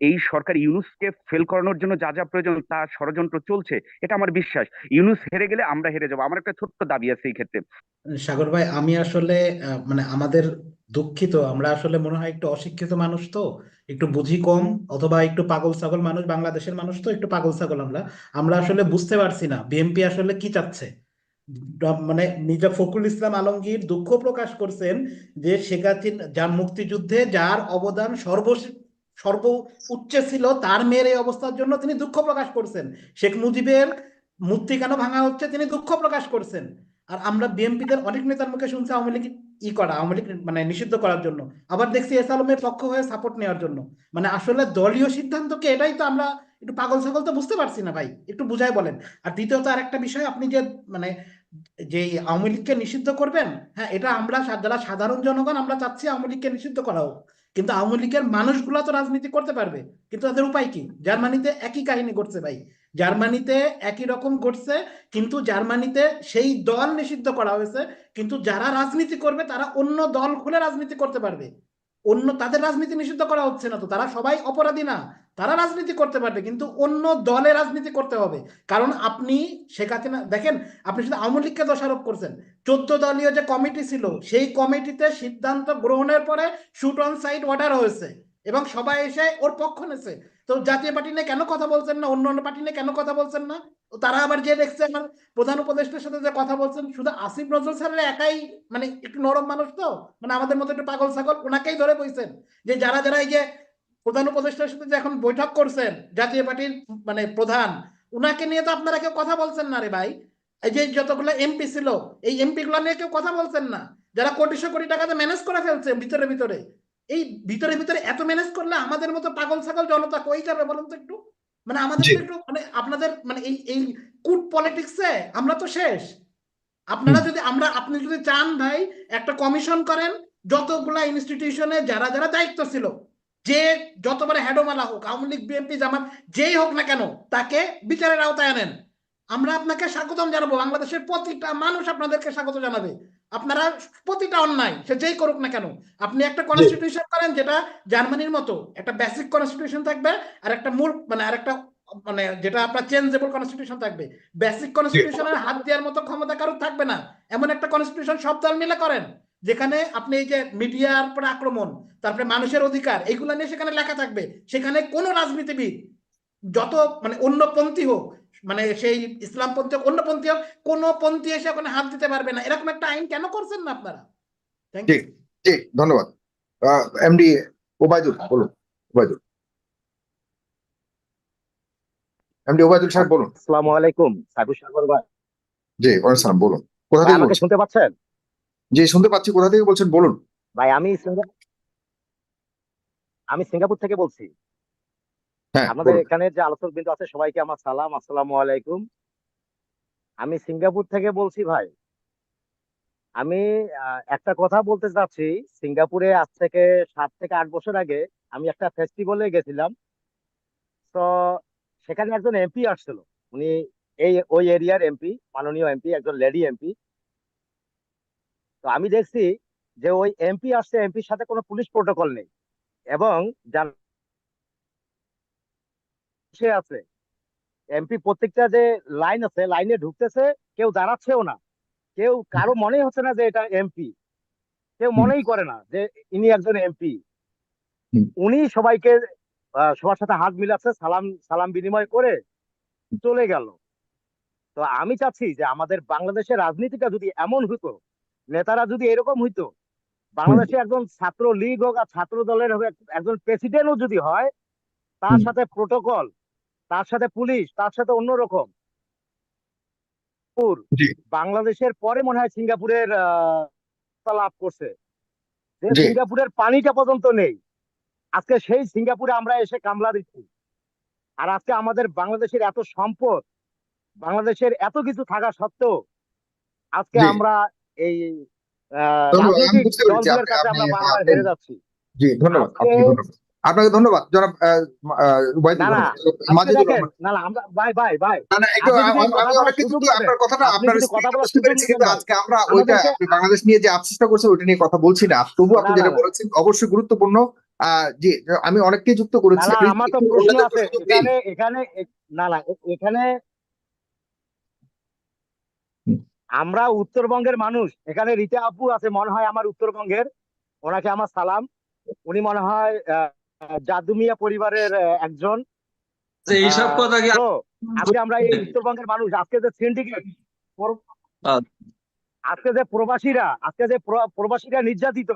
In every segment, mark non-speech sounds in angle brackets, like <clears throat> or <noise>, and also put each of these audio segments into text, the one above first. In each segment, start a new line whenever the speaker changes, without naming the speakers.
এই সরকার ইউনুসকে ফেল করানোর জন্য যা যা প্রয়োজন তা ষড়যন্ত্র চলছে, এটা আমার বিশ্বাস। ইউনুস হেরে গেলে আমরা হেরে যাব। আমার একটা ছোট্ট দাবি আছে এই ক্ষেত্রে।
সাগর ভাই, আমি আসলে মানে আমাদের দুঃখিত, আমরা আসলে মনে হয় একটু অশিক্ষিত মানুষ তো, একটু বুঝি কম, অথবা একটু পাগল ছাগল মানুষ, বাংলাদেশের মানুষ তো একটু পাগল ছাগল আমরা। আমরা আসলে বুঝতে পারছি না, বিএনপি আসলে কি চাচ্ছে? মানে মির্জা ফখরুল ইসলাম আলমগীর দুঃখ প্রকাশ করছেন যে শেখ হাসিনা যার মুক্তিযুদ্ধে যার অবদান সর্ব সর্ব উচ্চে ছিল, তার মেয়ের এই অবস্থার জন্য তিনি দুঃখ প্রকাশ করছেন। শেখ মুজিবের মূর্তি কেন ভাঙা হচ্ছে, তিনি দুঃখ প্রকাশ করছেন। আর আমরা বিএনপিদের অনেক নেতার মুখে শুনছি আওয়ামী লীগ ই করা, আওয়ামী লীগ মানে নিষিদ্ধ করার জন্য। আবার দেখছি এস আলমের পক্ষ হয়ে সাপোর্ট নেওয়ার জন্য। মানে আসলে দলীয় সিদ্ধান্তকে এটাই তো আমরা একটু পাগল ছাগল তো বুঝতে পারছি না ভাই, একটু বুঝাই বলেন। আর দ্বিতীয়ত আর একটা বিষয়, আপনি যে মানে যে আওয়ামী লীগকে নিষিদ্ধ করবেন হ্যাঁ এটা আমরা যারা সাধারণ জনগণ, আমরা চাচ্ছি আওয়ামী লীগকে নিষিদ্ধ করা হোক। কিন্তু আওয়ামী লীগের মানুষগুলা তো রাজনীতি করতে পারবে, কিন্তু তাদের উপায় কি? জার্মানিতে একই কাহিনী ঘটছে ভাই। জার্মানিতে একই রকম ঘটছে, কিন্তু জার্মানিতে সেই দল নিষিদ্ধ করা হয়েছে, কিন্তু যারা রাজনীতি করবে তারা অন্য দল খুলে রাজনীতি করতে পারবে। অন্য তাদের রাজনীতি নিষিদ্ধ করা হচ্ছে না তো, তারা সবাই অপরাধী না। তারা রাজনীতি করতে পারবে, কিন্তু অন্য দলে রাজনীতি করতে হবে। কারণ আপনি শেখ হাসিনা দেখেন, আপনি শুধু আওয়ামী লীগকে দোষারোপ করছেন। চোদ্দ দলীয় যে কমিটি ছিল, সেই কমিটিতে সিদ্ধান্ত গ্রহণের পরে শুট অন সাইড অর্ডার হয়েছে এবং সবাই এসে ওর পক্ষ নেছে তো জাতীয় পার্টি নিয়ে কেন কথা বলছেন না? অন্য অন্য পার্টি নিয়ে কেন কথা বলছেন না? তারা আবার যে দেখছে আমার প্রধান উপদেষ্টার সাথে যে কথা বলছেন, শুধু আসিফ নজরুল স্যারের একাই মানে একটু নরম মানুষ তো? মানে আমাদের মতো একটু পাগল ছাগল, ওনাকেই ধরে বইছেন যে যারা যারা এই যে প্রধান উপদেষ্টার সাথে যে এখন বৈঠক করছেন, জাতীয় পার্টির মানে প্রধান, উনাকে নিয়ে তো আপনারা কেউ কথা বলছেন না রে ভাই। এই যে যতগুলো এমপি ছিল, এই এমপি গুলো নিয়ে কেউ কথা বলছেন না। যারা কোটিশো কোটি টাকাতে ম্যানেজ করে ফেলছে ভিতরে ভিতরে। এই ভিতরে ভিতরে এত ম্যানেজ করলে আমাদের মতো পাগল ছাগল জনতা কই যাবে বলুন তো একটু? মানে আমাদের একটু মানে আপনাদের মানে এই এই কুট পলিটিক্সে আমরা তো শেষ। আপনারা যদি আমরা আপনি যদি চান ভাই একটা কমিশন করেন যতগুলা ইনস্টিটিউশনে যারা যারা দায়িত্ব ছিল যে যতবার হেডোমালা হোক আওয়ামী লীগ বিএনপি জামাত যেই হোক না কেন তাকে বিচারের আওতায় আনেন। আমরা আপনাকে স্বাগতম জানাব বাংলাদেশের প্রতিটা মানুষ আপনাদেরকে স্বাগত জানাবে। আপনারা প্রতিটা অন্যায় সে যেই করুক না কেন আপনি একটা কনস্টিটিউশন করেন যেটা জার্মানির মতো একটা বেসিক কনস্টিটিউশন থাকবে আর একটা মূল মানে আর একটা মানে যেটা আপনার চেঞ্জেবল কনস্টিটিউশন থাকবে। বেসিক কনস্টিটিউশনের হাত দেওয়ার মতো ক্ষমতা কারও থাকবে না। এমন একটা কনস্টিটিউশন সব দল মিলে করেন, যেখানে আপনি এই যে মিডিয়ার উপর আক্রমণ, তারপরে মানুষের অধিকার এইগুলো নিয়ে সেখানে লেখা থাকবে। সেখানে কোনো রাজনীতিবিদ যত মানে অন্য পন্থী হোক মানে সেই ইসলাম পন্থী হোক, অন্য পন্থী হোক, কোনো পন্থী এসে ওখানে হাত দিতে পারবে না। এরকম একটা আইন কেন করছেন না আপনারা? থ্যাংক। ইউ
ধন্যবাদ। এমডি ওবায়দুল, বলুন, ওবায়দুল। এমডি ওবায়দুল সাহেব বলুন।
আসসালামু আলাইকুম সাইফুল সাগর ভাই।
জি ওয়ালাইকুম সালাম বলুন। কোথা থেকে
আমাকে শুনতে পাচ্ছেন?
জি শুনতে পাচ্ছি। কোথা থেকে বলছেন? বলুন।
ভাই আমি সিঙ্গা- আমি সিঙ্গাপুর থেকে বলছি।
হ্যাঁ
আমাদের এখানে যে আলোচক বিন্দু আছে সবাইকে আমার সালাম আসসালামু আলাইকুম। আমি সিঙ্গাপুর থেকে বলছি ভাই আমি একটা কথা বলতে চাচ্ছি। সিঙ্গাপুরে আজ থেকে সাত থেকে আট বছর আগে আমি একটা ফেস্টিভ্যালে গেছিলাম। তো সেখানে একজন এমপি আসছিল। উনি এই ওই এরিয়ার এমপি মাননীয় এমপি একজন লেডি এমপি তো আমি দেখছি যে ওই এমপি আসছে এমপির সাথে কোনো পুলিশ প্রোটোকল নেই এবং সে আছে এমপি প্রত্যেকটা যে লাইন আছে লাইনে ঢুকতেছে কেউ দাঁড়াচ্ছেও না। কেউ কারও মনেই হচ্ছে না যে এটা এমপি কেউ মনেই করে না যে ইনি একজন এমপি উনি সবাইকে সবার সাথে হাত মিলাচ্ছে সালাম সালাম বিনিময় করে চলে গেল। তো আমি চাচ্ছি যে আমাদের বাংলাদেশের রাজনীতিটা যদি এমন হইতো নেতারা যদি এরকম হইতো বাংলাদেশে একজন ছাত্র লীগ হোক আর ছাত্র দলের হোক একজন প্রেসিডেন্টও যদি হয় তার সাথে প্রোটোকল তার সাথে পুলিশ তার সাথে অন্যরকম বাংলাদেশের পরে মনে হয় সিঙ্গাপুরের আহ, লাভ করছে। যে সিঙ্গাপুরের পানিটা পর্যন্ত নেই। আজকে সেই সিঙ্গাপুরে আমরা এসে কামলা দিচ্ছি। আর আজকে আমাদের বাংলাদেশের এত সম্পদ বাংলাদেশের এত কিছু থাকা সত্ত্বেও আজকে আমরা এই
জি ধন্যবাদ আপনাকে ধন্যবাদ। জনাব
না, আমরা
না না একটু আপনার কথাটা আপনার
যদি কথা
বুঝতে পেরেছি কিন্তু আজকে আমরা ওইটা বাংলাদেশ নিয়ে যে আফসোসটা করছেন ওইটা নিয়ে কথা বলছি না। তবু আপনি যেটা। বলেছেন অবশ্যই গুরুত্বপূর্ণ। জি আমি অনেককে যুক্ত করেছি।
আমার তো প্রশ্ন আছে এখানে এখানে না না এখানে আমরা উত্তরবঙ্গের মানুষ। এখানে রীতা আপু আছে মনে হয় আমার উত্তরবঙ্গের। ওনাকে আমার সালাম। উনি মনে হয় জাদুমিয়া পরিবারের একজন।
যে এইসব কথা কি
আজকে আমরা এই উত্তরবঙ্গের মানুষ। আজকে যে সিন্ডিকেট আজকে যে প্রবাসীরা আজকে যে প্র- প্রবাসীরা নির্যাতিত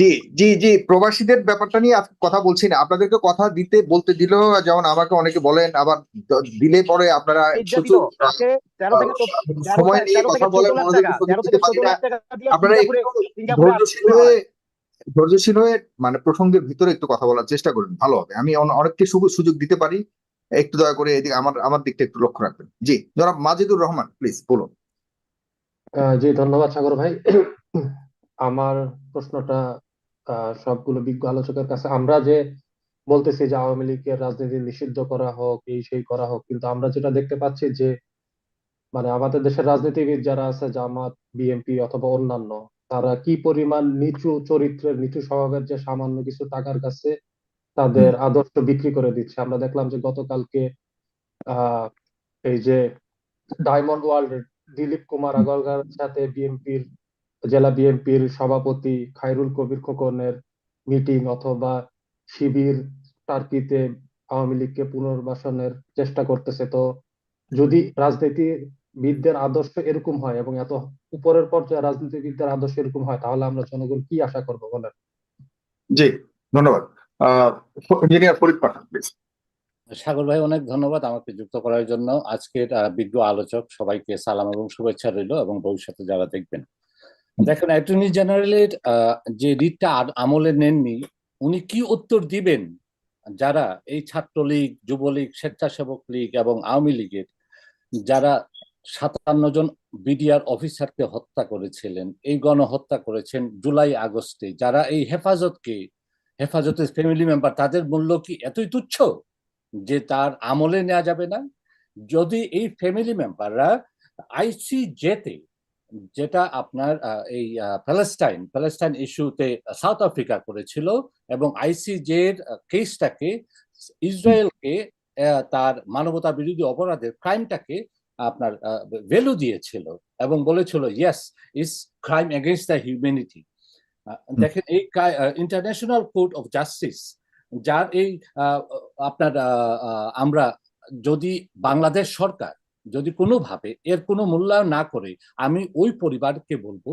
জি জি জি প্রবাসীদের ব্যাপারটা নিয়ে আজকে কথা বলছি না। আপনাদেরকে কথা দিতে বলতে দিলেও যেমন আমাকে অনেকে বলেন আবার দিলে পরে আপনারা সময় নিয়ে কথা আপনারা ধৈর্যশীল হয়ে। ধৈর্যশীল হয়ে মানে প্রসঙ্গের ভিতরে একটু কথা বলার চেষ্টা করুন ভালো হবে। আমি অনেককে সুযোগ সুযোগ দিতে পারি। একটু দয়া করে এদিকে আমার আমার দিকটা একটু লক্ষ্য রাখবেন। জি জনাব মাজিদুর রহমান প্লিজ বলুন।
আহ, জি ধন্যবাদ সাগর ভাই। <clears throat> আমার প্রশ্নটা সবগুলো বিজ্ঞ আলোচকের কাছে আমরা যে বলতেছি যে আওয়ামী লীগের রাজনীতি নিষিদ্ধ করা হোক এই সেই করা হোক কিন্তু আমরা যেটা দেখতে পাচ্ছি যে মানে আমাদের দেশের রাজনীতিবিদ যারা আছে জামাত বিএনপি অথবা অন্যান্য তারা কি পরিমাণ নিচু চরিত্রের নিচু স্বভাবের যে সামান্য কিছু টাকার কাছে তাদের আদর্শ বিক্রি করে দিচ্ছে। আমরা দেখলাম যে গতকালকে আহ এই যে ডায়মন্ড ওয়ার্ল্ড দিলীপ কুমার আগরকার সাথে বিএনপির জেলা বিএনপির সভাপতি খায়রুল কবির খোকনের মিটিং অথবা শিবির টার্কিতে আওয়ামী লীগকে পুনর্বাসনের চেষ্টা করতেছে। তো যদি রাজনীতিবিদদের আদর্শ এরকম হয় এবং এত উপরের পর্যায়ে রাজনীতিবিদদের আদর্শ এরকম হয় তাহলে আমরা জনগণ কি আশা করব বলেন?
জি ধন্যবাদ। আহ ইঞ্জিনিয়ার ফরিদ পাঠান প্লিজ
সাগর ভাই অনেক ধন্যবাদ আমাকে যুক্ত করার জন্য। আজকের আহ, বিজ্ঞ আলোচক সবাইকে সালাম এবং শুভেচ্ছা রইল এবং ভবিষ্যতে যারা দেখবেন। দেখেন অ্যাটর্নি জেনারেলের যে রিটটা আমলে নেননি, উনি কি উত্তর দিবেন? যারা এই ছাত্রলীগ, যুবলীগ, স্বেচ্ছাসেবক লীগ এবং আওয়ামী লীগের, যারা সাতান্ন জন বিডিআর অফিসারকে হত্যা করেছিলেন, এই গণহত্যা করেছেন জুলাই আগস্টে, যারা এই হেফাজতকে, হেফাজতের ফ্যামিলি মেম্বার তাদের মূল্য কি এতই তুচ্ছ যে তার আমলে নেওয়া যাবে না? যদি এই ফ্যামিলি মেম্বাররা আইসিজেতে যেটা আপনার এই প্যালেস্টাইন প্যালেস্টাইন ইস্যুতে সাউথ আফ্রিকা করেছিল এবং আইসিজের কেসটাকে ইসরায়েলকে তার মানবতা বিরোধী অপরাধের ক্রাইমটাকে আপনার ভ্যালু দিয়েছিল এবং বলেছিল yes is crime against the humanity দেখেন এই ইন্টারন্যাশনাল কোর্ট অফ জাস্টিস যার এই আপনার আমরা যদি বাংলাদেশ সরকার যদি কোনোভাবে এর কোনো মূল্যায়ন না করে, আমি ওই পরিবারকে বলব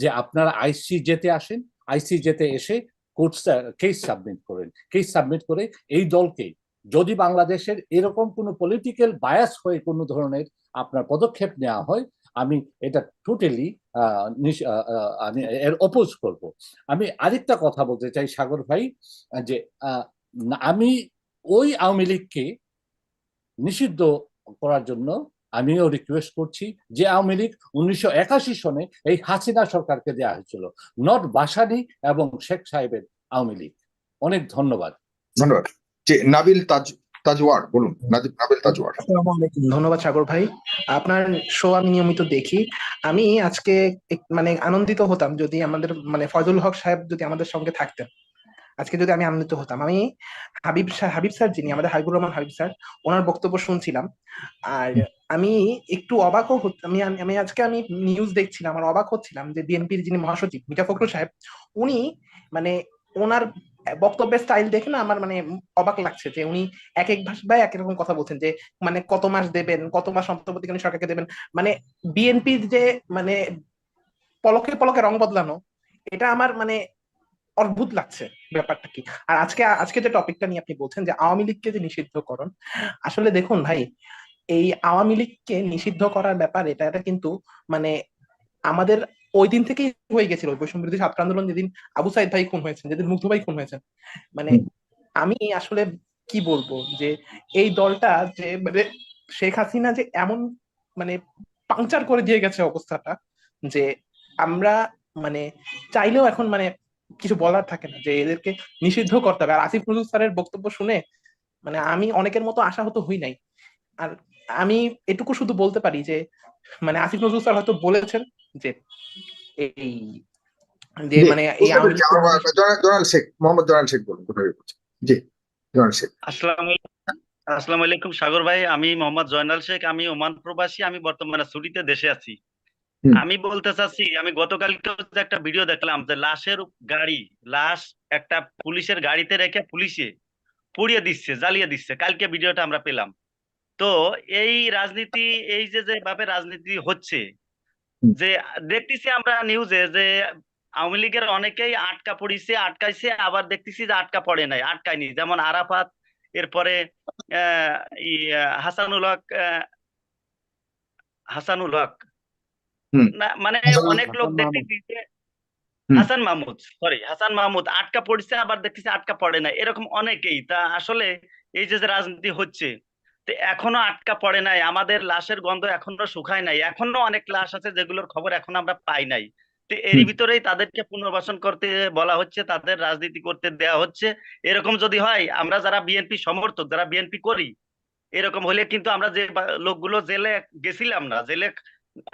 যে আপনারা আইসি যেতে আসেন আইসি যেতে এসে কোর্ট কেস সাবমিট করেন। কেস সাবমিট করে এই দলকে, যদি বাংলাদেশের এরকম কোনো পলিটিক্যাল বায়াস হয়ে কোনো ধরনের আপনার পদক্ষেপ নেওয়া হয়, আমি এটা টোটালি আমি এর অপোজ করব। আমি আরেকটা কথা বলতে চাই, সাগর ভাই, যে আমি ওই আওয়ামী লীগকে নিষিদ্ধ করার জন্য আমিও রিকোয়েস্ট করছি যে আওয়ামী লীগ উনিশশো একাশি সনে এই হাসিনা সরকারকে দেওয়া হয়েছিল। নট বাসানি এবং শেখ সাহেবের আওয়ামী লীগ। অনেক ধন্যবাদ।
ধন্যবাদ। নাবিল তাজ তাজওয়ার বলুন নাবিল নাবিল তাজওয়ার।
ধন্যবাদ সাগর ভাই। আপনার শো আমি নিয়মিত দেখি। আমি আজকে এক- মানে আনন্দিত হতাম যদি আমাদের মানে ফজল হক সাহেব যদি আমাদের সঙ্গে থাকতেন। আজকে যদি আমি আনন্দিত হতাম আমি হাবিব স্যার হাবিব স্যার যিনি আমাদের হাবিবুর রহমান হাবিব স্যার ওনার বক্তব্য শুনছিলাম। আর আমি একটু অবাকও আমি আমি আজকে আমি নিউজ দেখছিলাম আর অবাক হচ্ছিলাম যে বিএনপির যিনি মহাসচিব মির্জা ফখরুল সাহেব উনি মানে ওনার বক্তব্যের স্টাইল দেখে না আমার মানে অবাক লাগছে যে উনি এক এক ভাষায় এক রকম কথা বলছেন যে মানে কত মাস দেবেন কত মাস অন্তর্বর্তীকালীন সরকারকে দেবেন। মানে বিএনপির যে মানে পলকে পলকে রং বদলানো এটা আমার মানে অদ্ভুত লাগছে ব্যাপারটা কি? আর আজকে আজকে যে টপিকটা নিয়ে আপনি বলছেন যে আওয়ামী লীগকে যে নিষিদ্ধ নিষিদ্ধকরণ আসলে দেখুন ভাই এই আওয়ামী লীগকে নিষিদ্ধ করার ব্যাপার এটা এটা কিন্তু মানে আমাদের ওই দিন থেকেই হয়ে গেছিল। ওই বৈষম্য বিরোধী ছাত্র আন্দোলন যেদিন আবু সাইদ ভাই খুন হয়েছেন যেদিন মুগ্ধ ভাই খুন হয়েছেন। মানে আমি আসলে কি বলব যে এই দলটা যে মানে শেখ হাসিনা যে এমন মানে পাংচার করে দিয়ে গেছে অবস্থাটা যে আমরা মানে চাইলেও এখন মানে কিছু বলার থাকে না যে এদেরকে নিষিদ্ধ করতে হবে। আর আসিফ নজরুল স্যারের বক্তব্য শুনে মানে আমি অনেকের মতো আশাহত হই নাই। আর আমি এটুকু শুধু বলতে পারি যে মানে আসিফ নজরুল স্যার হয়তো বলেছেন যে এই যে মানে এই
শেখ মোহাম্মদ শেখ বলুন কোথায় জি শেখ।
আসসালামু আসসালামু আলাইকুম সাগর ভাই। আমি মোহাম্মদ জয়নাল শেখ। আমি ওমান প্রবাসী। আমি বর্তমানে ছুটিতে দেশে আছি। আমি বলতে চাচ্ছি আমি গতকালকে একটা ভিডিও দেখলাম যে লাশের গাড়ি লাশ একটা পুলিশের গাড়িতে রেখে পুলিশে পুড়িয়ে দিচ্ছে জ্বালিয়ে দিচ্ছে। কালকে ভিডিওটা আমরা পেলাম। তো এই রাজনীতি এই যে যে ভাবে রাজনীতি হচ্ছে যে দেখতেছি আমরা নিউজে যে আওয়ামী লীগের অনেকেই আটকা পড়িছে আটকাইছে আবার দেখতেছি যে আটকা পড়ে নাই আটকায়নি। যেমন আরাফাত এরপরে হাসানুল হক হাসানুল হক মানে অনেক লোক দেখতেছি যে হাসান মাহমুদ সরি হাসান মাহমুদ আটকা পড়ছে আবার দেখতেছি আটকা পড়ে না এরকম অনেকেই। তা আসলে এই যে রাজনীতি হচ্ছে তো এখনও আটকা পড়ে নাই আমাদের লাশের গন্ধ এখনও শুকায় নাই এখনও অনেক লাশ আছে যেগুলোর খবর এখন আমরা পাই নাই। তো
হুম।
ভিতরেই তাদেরকে পুনর্বাসন করতে বলা হচ্ছে তাদের রাজনীতি করতে দেয়া হচ্ছে। এরকম যদি হয় আমরা যারা বিএনপি সমর্থক যারা বিএনপি করি এরকম হলে কিন্তু আমরা যে লোকগুলো জেলে গেছিলাম না জেলে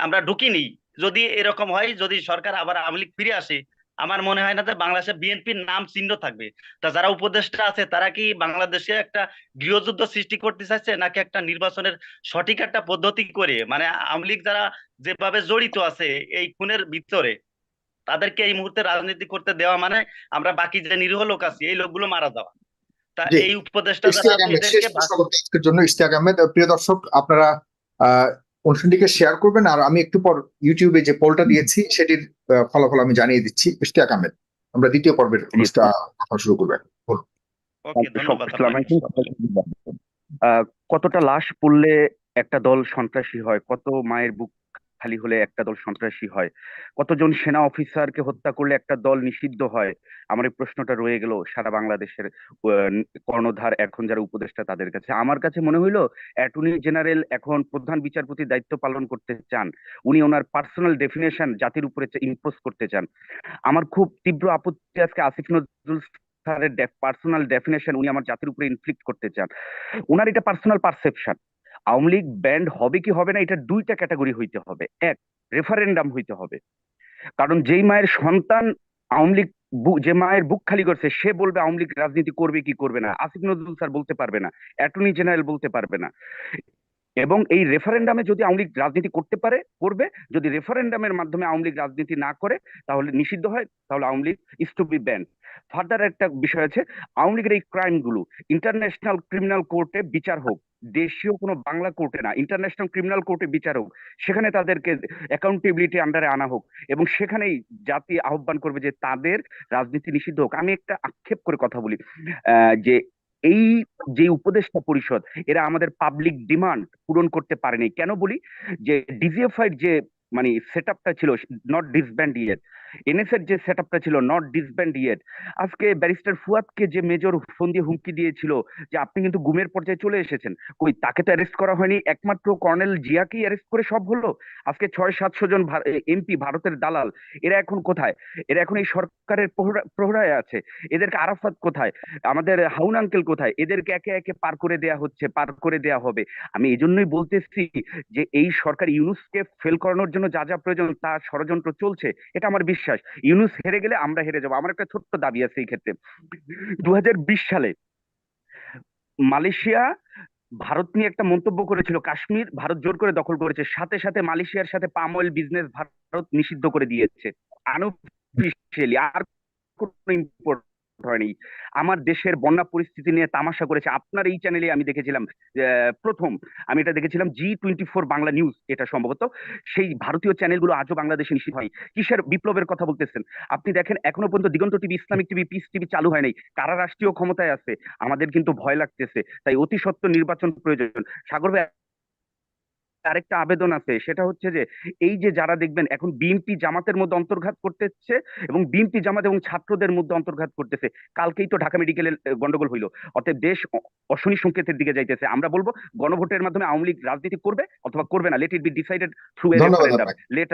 আমরা ঢুকিনি। যদি এরকম হয় যদি সরকার আবার আওয়ামী লীগ ফিরে আসে আমার মনে হয় না যে বাংলাদেশে বিএনপির নাম চিহ্ন থাকবে। তা যারা উপদেষ্টা আছে তারা কি বাংলাদেশে একটা গৃহযুদ্ধ সৃষ্টি করতে চাইছে নাকি একটা নির্বাচনের সঠিক একটা পদ্ধতি করে? মানে আওয়ামী লীগ যারা যেভাবে জড়িত আছে এই খুনের ভিতরে তাদেরকে এই মুহূর্তে রাজনীতি করতে দেওয়া মানে আমরা বাকি যে নিরীহ লোক আছি এই লোকগুলো মারা যাওয়া। তা এই উপদেষ্টা
জন্য ইশতিয়াক আহমেদ। প্রিয় দর্শক আপনারা আহ অনুষ্ঠানটিকে শেয়ার করবেন আর আমি একটু পর ইউটিউবে যে পোলটা দিয়েছি সেটির আহ, ফলাফল আমি জানিয়ে দিচ্ছি। ইশতিয়াক আহমেদ আমরা দ্বিতীয় পর্বের অনুষ্ঠান কথা শুরু করবেন।
আহ, কতটা লাশ পড়লে একটা দল সন্ত্রাসী হয়? কত মায়ের বুক খালি হলে একটা দল সন্ত্রাসী হয়। কতজন সেনা অফিসারকে হত্যা করলে একটা দল নিষিদ্ধ হয়? আমার এই প্রশ্নটা রয়ে গেল সারা বাংলাদেশের কর্ণধার এখন যারা উপদেষ্টা তাদের কাছে। আমার কাছে মনে হইল অ্যাটর্নি জেনারেল এখন প্রধান বিচারপতির দায়িত্ব পালন করতে চান। উনি ওনার পার্সোনাল ডেফিনেশন জাতির উপরে ইম্পোজ করতে চান। আমার খুব তীব্র আপত্তি আজকে আসিফ নজরুল পার্সোনাল ডেফিনেশন উনি আমার জাতির উপরে ইনফ্লিক্ট করতে চান। ওনার এটা personal perception. Awami League banned হবে কি হবে না, এটা দুইটা ক্যাটাগরি হইতে হবে। এক রেফারেন্ডাম হইতে হবে। কারণ যেই মায়ের সন্তান আওয়ামী লীগ যে মায়ের বুক খালি করছে, সে বলবে আওয়ামী লীগ রাজনীতি করবে কি করবে না। আসিফ নজরুল স্যার বলতে পারবে না। অ্যাটর্নি জেনারেল বলতে পারবে না। এবং এই রেফারেন্ডামে যদি আওয়ামী লীগ রাজনীতি করতে পারে, করবে, যদি রেফারেন্ডামের মাধ্যমে আওয়ামী লীগ রাজনীতি না করে, তাহলে নিষিদ্ধ হয়, তাহলে Awami League is to be banned further একটা বিষয় আছে, আওয়ামী লীগের এই ক্রাইমগুলো ইন্টারন্যাশনাল ক্রিমিনাল কোর্টে বিচার হোক, দেশীয় কোনো বাংলা কোর্টে না ইন্টারন্যাশনাল ক্রিমিনাল কোর্টে বিচার হোক, সেখানে তাদেরকে অ্যাকাউন্টেবিলিটি আন্ডারে আনা হোক, এবং সেখানেই জাতি আহ্বান করবে যে তাদের রাজনীতি নিষিদ্ধ হোক। আমি একটা আক্ষেপ করে কথা বলি যে এই যে উপদেষ্টা পরিষদ, এরা আমাদের পাবলিক ডিমান্ড পূরণ করতে পারেনি। কেন বলি? যে ডিজিএফআই যে মানে সেট আপটা ছিল নট ডিসব্যান্ড ইয়েট এনএস এর যে সেট আপটা ছিল নট ডিসব্যান্ড ইয়েট আজকে ব্যারিস্টার ফুয়াদকে যে মেজর ফোন দিয়ে হুমকি দিয়েছিল যে আপনি কিন্তু গুমের পর্যায়ে চলে এসেছেন, কই তাকে তো অ্যারেস্ট করা হয়নি, একমাত্র কর্নেল জিয়াকেই অ্যারেস্ট করে সব হলো? আজকে ছয় সাতশো জন এমপি ভারতের দালাল, এরা এখন কোথায়? এরা এখন এই সরকারের প্রহরায় আছে, এদেরকে আরাফাত কোথায়? আমাদের হাউন আঙ্কেল কোথায়? এদেরকে একে একে পার করে দেয়া হচ্ছে, পার করে দেয়া হবে। আমি এই জন্যই বলতেছি যে এই সরকার ইউনুসকে ফেল করানোর জন্য যা যা প্রয়োজন তার ষড়যন্ত্র চলছে, এটা আমার বিশ্বাস ইউনুস হেরে গেলে আমরা হেরে যাব। আমার একটা ছোট্ট দাবি আছে এই ক্ষেত্রে। দু হাজার বিশ সালে মালয়েশিয়া ভারত নিয়ে একটা মন্তব্য করেছিল। কাশ্মীর ভারত জোর করে দখল করেছে। সাথে সাথে মালয়েশিয়ার সাথে পাম অয়েল বিজনেস ভারত নিষিদ্ধ করে দিয়েছে। আনঅফিসিয়ালি আর কোনো ইম্পোর্ট হয়নি। আমার দেশের বন্যা পরিস্থিতি নিয়ে তামাশা করেছে। আপনার এই চ্যানেলে আমি দেখেছিলাম প্রথম আমি এটা দেখেছিলাম G twenty four Bangla news এটা সম্ভবত। সেই ভারতীয় চ্যানেলগুলো আজও বাংলাদেশে নিষিদ্ধ হয়। কিসের বিপ্লবের কথা বলতেছেন? আপনি দেখেন, এখনও পর্যন্ত Diganta TV Islamic TV Peace TV চালু হয় নাই। কারা রাষ্ট্রীয় ক্ষমতায় আছে? আমাদের কিন্তু ভয় লাগতেছে। তাই অতি সত্ত্ব নির্বাচন প্রয়োজন। সাগর ভাই আরেকটা আবেদন আছে সেটা হচ্ছে যে এই যে যারা দেখবেন এখন বিএনপি জামাতের মধ্যে অন্তর্ঘাত করতেছে এবং বিএনপি জামাত এবং ছাত্রদের মধ্যে অন্তর্ঘাত করতেছে। কালকেই তো ঢাকা মেডিকেলের গন্ডগোল হইল। অতএব দেশ অশনি সংকেতের দিকে যাইতেছে। আমরা বলব গণভোটের মাধ্যমে আওয়ামী লীগ রাজনীতি করবে অথবা করবে না। Let it be decided through a referendum. Let